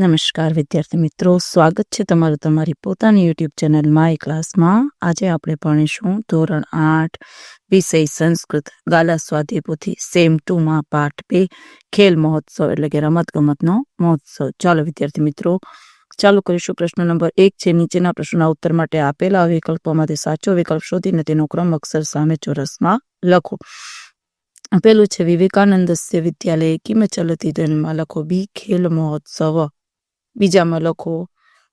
નમસ્કાર, વિદ્યાર્થી મિત્રો. સ્વાગત છે તમારું તમારી પોતાની યુટ્યુબ ચેનલ માય ક્લાસમાં આજે આપણે ભણીશું ધોરણ આઠ, વિષય સંસ્કૃત, ગાલા સ્વાધ્યાય પોથી સેમ ટુમાં પાઠ બે, ખેલ મહોત્સવ એટલે કે રમતગમતનો મહોત્સવ. ચાલો વિદ્યાર્થી મિત્રો, ચાલુ કરીશું પ્રશ્ન નંબર એક છે. નીચેના પ્રશ્નના ઉત્તર માટે આપેલા વિકલ્પોમાંથી સાચો વિકલ્પ શોધીને તેનો ક્રમ અક્ષર સામે ચોરસમાં લખો. પેલું છે વિવેકાનંદ વિદ્યાલય કિમ ચલતી ધનમાં લખો, બી ખેલ મહોત્સવ. બીજામાં લખો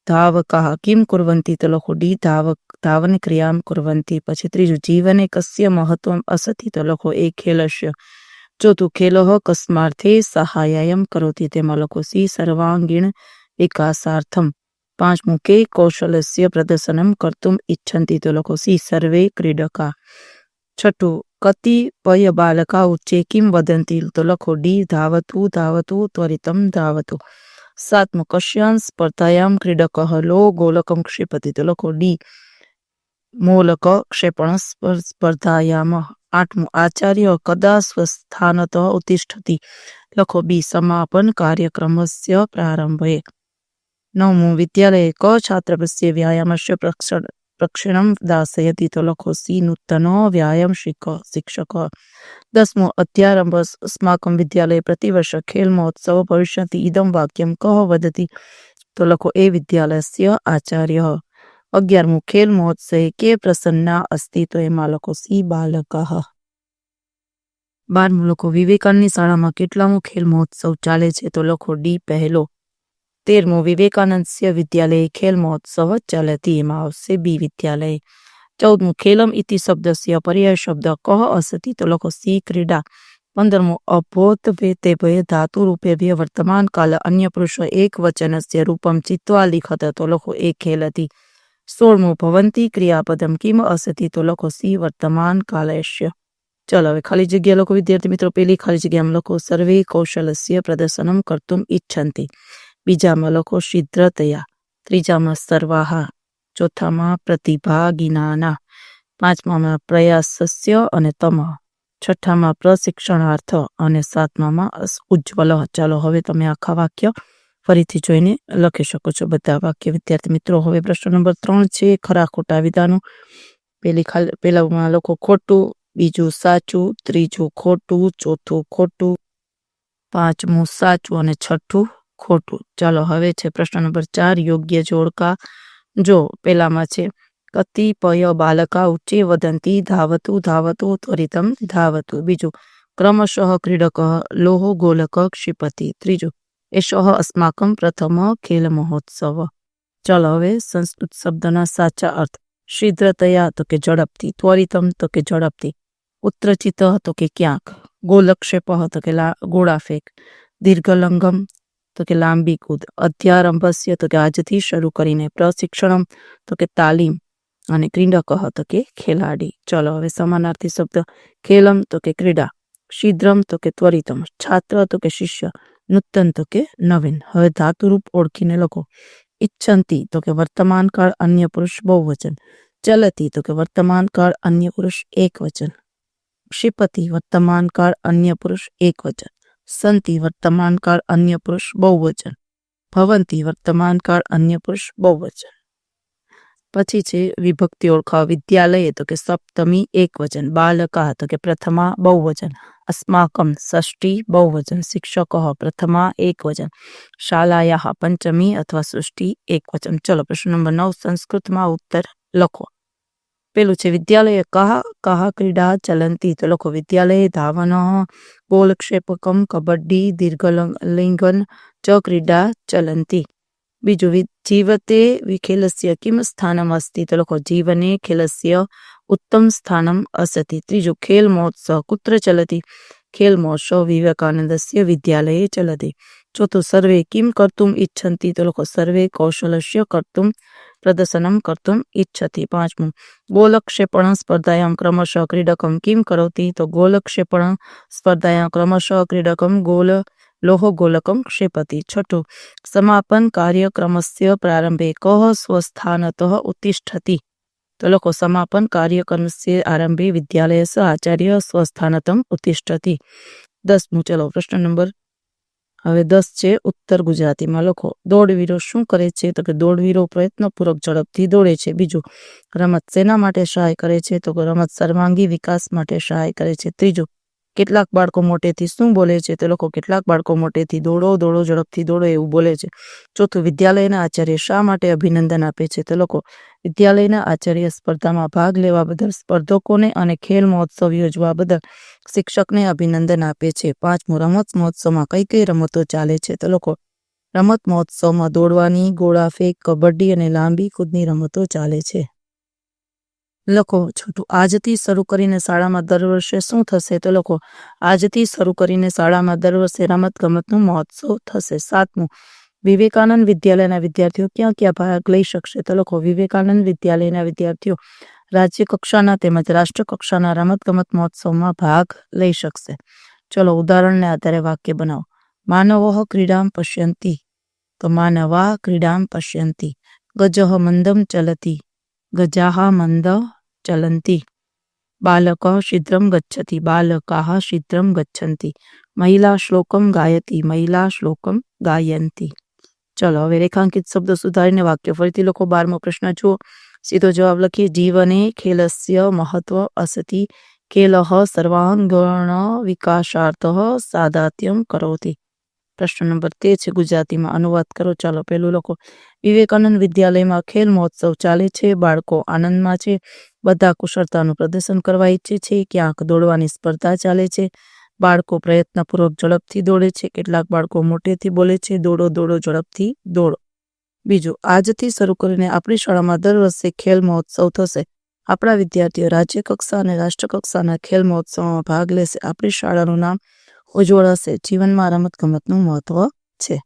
ધાવકાહ કિમ કુર્વંતી તો લખો, ડી ધાવક, ધાવન ક્રિયામ કુર્વંતી પછી ત્રીજું, જીવને કસ્ય મહત્વમ અસતી તો લખો, એ ખેલશ્ય ચોથું, ખેલઃ કસ્માર્થે સહાયમ કરોતી તેમાં લખો, સી સર્વાંગીણ વિકાસાર્થમ પાંચમું, કે કૌશલસ્ય પ્રદર્શનમ કર્તુમ ઈચ્છન્તિ તો લખો, સી સર્વે ક્રીડકા છઠ્ઠું કતિપય બાલકા ઉચ્ચે કિમ વદંતી તો લખો, ડી ધાવતુ ધાવતુ, ત્વરિતમ ધાવતુ સ્પર્ધાયામ ક્રીડક લો ગોલકમ ક્ષિપતિ તો લખો ડી મોલક ક્ષેપણ સ્પર- સ્પર્ધાયામ આઠમું આચાર્ય કદા સ્વસ્થાનત ઉત્તિષ્ઠતિ લખો બી સમાપન કાર્યક્રમસ્ય પ્રારંભે નવમું વિદ્યાલયે ક છાત્રસ્ય વ્યાયામસ્ય પ્રક્ષણ પ્રક્ષણમ દાસયતી તો લખો સી નૂતનો વ્યાયામ શિક્ષકો શિક્ષકો દસમો અધ્યારંભ અસ્માકમ વિદ્યાલય પ્રતિવર્ષ ખેલ મહોત્સવ ભવિષ્યથી ઇદમ વાક્યમ કહો વદતી તો લખો એ વિદ્યાલયસ્ય આચાર્ય અગિયારમું ખેલ મહોત્સવે કે પ્રસન્ના અસ્તિ તો એમાં લખો સી બાલક બારમું લખો વિવેકાનંદની શાળામાં કેટલામો ખેલ મહોત્સવ ચાલે છે તો લખો ડી પહેલો તેરમું વિવેકાનંદસ્ય વિદ્યાલય ખેલ મહોત્સવ ચલતી એમાં આવશે બી વિદ્યાલય ચૌદમું ખેલમ ઇતિ શબ્દસ્ય પર્યાય શબ્દ કહ અસતી તો લખો સી ક્રીડા પંદરમું અભોત વેતે ભય ધાતુ રૂપે ભય વર્તમાન કાલ અન્ય પુરુષો એક વચનસ્ય રૂપમ ચિત્વા લિખત તો લખો એ ખેલતી સોળમું ભવંતી ક્રિયાપદમ કિમ અસતી તો લખો સી વર્તમાન કાલેશ્ય ચલો હવે ખાલી જગ્યા લોકો વિદ્યાર્થી મિત્રો પેલી ખાલી જગ્યામાં લખો સર્વે કૌશલસ્ય પ્રદર્શનમ કર્તુમ ઈચ્છન્તિ બીજામાં લખો શિદ્રતયા, ત્રીજામાં સર્વાહા, ચોથામાં પ્રતિભાગીનાના, પાંચમામાં પ્રયાસ સસ્ય અને તમ, છઠ્ઠામાં પ્રશિક્ષણાર્થ અને સાતમામાં ઉજ્જવલ ચાલો હવે તમે આખા વાક્ય ફરીથી જોઈને લખી શકો છો. બધા વાક્ય વિદ્યાર્થી મિત્રો, હવે પ્રશ્ન નંબર ત્રણ છે, ખરા ખોટા વિધાનો. પેલી ખાલી પેલામાં લખો, ખોટું, બીજું સાચું, ત્રીજું ખોટું, ચોથું ખોટું, પાંચમું સાચું અને છઠ્ઠું ખોટું. ચાલો, હવે છે પ્રશ્ન નંબર ચાર, યોગ્ય જોડકા. જો, પેલામાં છે, કતિપય બાલકા ઉચ્ચે વદંતી ધાવતું ધાવતું ત્વરિતમ ધાવતું બીજું, ક્રમશઃ ક્રીડક લોહો ગોલક ક્ષિપતિ ત્રીજું, એષઃ અસ્માકમ પ્રથમ ખેલ મહોત્સવ ચાલો, હવે સંસ્કૃત શબ્દના સાચા અર્થ. શીઘ્રતયા તો કે ઝડપથી, ત્વરિતમ તો કે ઝડપથી. ઉત્તરચિત તો કે ક્યાંક. ગોલક્ષેપ તો કે ગોળાફેક. દીર્ઘલંગમ તો કે લાંબી કૂદ અધ્યારંભસ્ય તો કે આજથી શરૂ કરીને પ્રશિક્ષણમ તો કે તાલીમ અને ક્રીડક તો કે ખેલાડી ચલો હવે સમાનાર્થી શબ્દ ખેલમ તો કે ક્રીડા શીદ્રમ તો કે ત્વરિતમ છાત્ર તો કે શિષ્ય નૂતન તો કે નવીન હવે ધાતુરૂપ ઓળખીને લખો ઈચ્છંતી તો કે વર્તમાન કાળ અન્ય પુરુષ બહુવચન ચલતી તો કે વર્તમાન કાળ અન્ય પુરુષ એક વચન ક્ષિપતિ વર્તમાન કાળ અન્ય પુરુષ એક વચન સંતિ વર્તમાન કાળ અન્ય પુરુષ બહુવચન. ભવંતી વર્તમાન કાળ અન્ય પુરુષ બહુવચન. પછી છે વિભક્તિ ઓળખાવ વિદ્યાલય તો કે સપ્તમી એકવચન, બાલકા તો કે પ્રથમા બહુવચન, અસ્માકમ ષષ્ઠી બહુવચન, શિક્ષક પ્રથમા એકવચન શાલાયા પંચમી અથવા સૃષ્ટિ એકવચન. ચલો પ્રશ્ન નંબર નવ, સંસ્કૃતમાં ઉત્તર લખો. પેલું છે વિદ્યાલય કહ કહ ક્રીડા ચલંતી તો લખો વિદ્યાલય ધાવન ગોલક્ષેપકમ કબડ્ડી દીર્ઘલિંગન ચ ક્રીડા ચલંતી બીજું જીવતે વિખેલસ્ય કિમ સ્થાનમ અસ્તિ તો લખો જીવને ખેલસ્ય ઉત્તમ સ્થાનમ અસતિ ત્રીજું ખેલ મહોત્સવ કુત્ર ચલતી ખેલ મહોત્સવ વિવેકાનંદસ્ય વિદ્યાલયે ચલતી ચોથું સર્વે કિમ કર્તુમ ઈચ્છંતી તો લખો સર્વે કૌશલસ્ય કર્તુમ પ્રદર્શનમ કર્તુમ ઈચ્છતિ પાંચમું. ગોલક્ષેપણ સ્પર્ધાયામ ક્રમશઃ ક્રીડકમ કિમ કરોતિ? તો ગોલક્ષેપણ સ્પર્ધાયામ ક્રમશઃ ક્રીડકમ ગોલ લોહ ગોલકમ ક્ષેપતિ. છઠ્ઠું, સમાપન કાર્યક્રમસ્ય પ્રારંભે કહ સ્વસ્થાનત ઉત્તિષ્ઠતિ? તો લખો, સમાપન કાર્યક્રમસ્ય આરંભે વિદ્યાલયસ્ય આચાર્ય સ્વસ્થાનતમ ઉત્તિષ્ઠતિ. દસમું, ચલો, પ્રશ્ન નંબર હવે દસ છે, ઉત્તર ગુજરાતીમાં લખો. દોડવીરો શું કરે છે? તો કે દોડવીરો પ્રયત્નપૂર્વક ઝડપથી દોડે છે. બીજું, રમત શેના માટે સહાય કરે છે? તો કે રમત સર્વાંગી વિકાસ માટે સહાય કરે છે. ત્રીજું કેટલાક બાળકો મોટેથી શું બોલે છે? તે લોકો કેટલાક બાળકો મોટેથી દોડો દોડો, ઝડપથી દોડો એવું બોલે છે. ચોથું, વિદ્યાલયના આચાર્ય શા માટે અભિનંદન આપે છે? તે લોકો વિદ્યાલયના આચાર્ય સ્પર્ધામાં ભાગ લેવા બદલ સ્પર્ધકોને અને ખેલ મહોત્સવ યોજવા બદલ શિક્ષકને અભિનંદન આપે છે. પાંચમું, રમત મહોત્સવમાં કઈ કઈ રમતો ચાલે છે? તે લોકો રમત મહોત્સવમાં દોડવાની ગોળા ફેંક કબડ્ડી અને લાંબી કૂદની રમતો ચાલે છે. લખો છોટું આજથી શરૂ કરીને શાળામાં દર વર્ષે શું થશે? તો લખો, આજથી શરૂ કરીને શાળામાં દર વર્ષે રમત ગમતનું મહોત્સવ થશે. સાતમું, વિવેકાનંદ વિદ્યાલયના વિદ્યાર્થીઓ ક્યાં ક્યાં ભાગ લઈ શકશે? તો લખો, વિવેકાનંદ વિદ્યાલયના વિદ્યાર્થીઓ રાજ્ય કક્ષાના તેમજ રાષ્ટ્ર કક્ષાના રમત ગમત મહોત્સવમાં ભાગ લઈ શકશે. ચલો, ઉદાહરણને આધારે વાક્ય બનાવો. માનવ ક્રીડામ પશ્યંતી. તો માનવા ક્રીડામ પશ્યંતી. ગજહ મંદમ ચલતી. ગજાહ મંદ ચલંતી બાલક શીઘ્રમ ગચ્છતિ બાલકાः શીઘ્રમ ગચ્છन्ति મહિલા શ્લોકમ ગાયતી મહિલા શ્લોકમ ગાયંતી ચલો હવે રેખાંકિત શબ્દ સુધારીને વાક્ય ફરીથી લોકો બારમો પ્રશ્ન જુઓ સીધો જવાબ લખીએ જીવને ખેલસ્ય મહત્વ અસતિ ખેલ સર્વાંગણ વિકાસાર્થ સાદાત્યમ કરોતિ પ્રશ્ન નંબર તેર છે, ગુજરાતીમાં અનુવાદ કરો. ચાલો, પહેલું લખો. વિવેકાનંદ વિદ્યાલયમાં ખેલ મહોત્સવ ચાલે છે, બાળકો આનંદમાં છે. બધા કુશળતાનું પ્રદર્શન કરવા ઈચ્છે છે, ક્યાંક દોડવાની સ્પર્ધા ચાલે છે. બાળકો પ્રયત્નપૂર્વક ઝડપથી દોડે છે, કેટલાક બાળકો મોટેથી બોલે છે, દોડો દોડો, ઝડપથી દોડો. બીજું, આજથી શરૂ કરીને આપણી શાળામાં દર વર્ષે ખેલ મહોત્સવ થશે. આપણા વિદ્યાર્થીઓ રાજ્ય કક્ષા અને રાષ્ટ્ર કક્ષાના ખેલ મહોત્સવમાં ભાગ લેશે. આપણી શાળાનું નામ ઉજ્જવળ હશે. જીવનમાં રમત ગમતનું મહત્વ છે.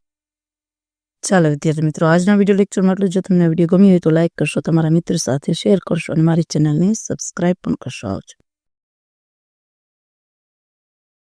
ચાલો, વિદ્યાર્થી મિત્રો, આજના વીડિયો લેક્ચરમાં એટલું જો. તમને વીડિયો ગમ્યો હોય તો લાઇક કરશો, તમારા મિત્ર સાથે શેર કરશો અને મારી ચેનલને સબસ્ક્રાઈબ પણ કરશો. આવજો.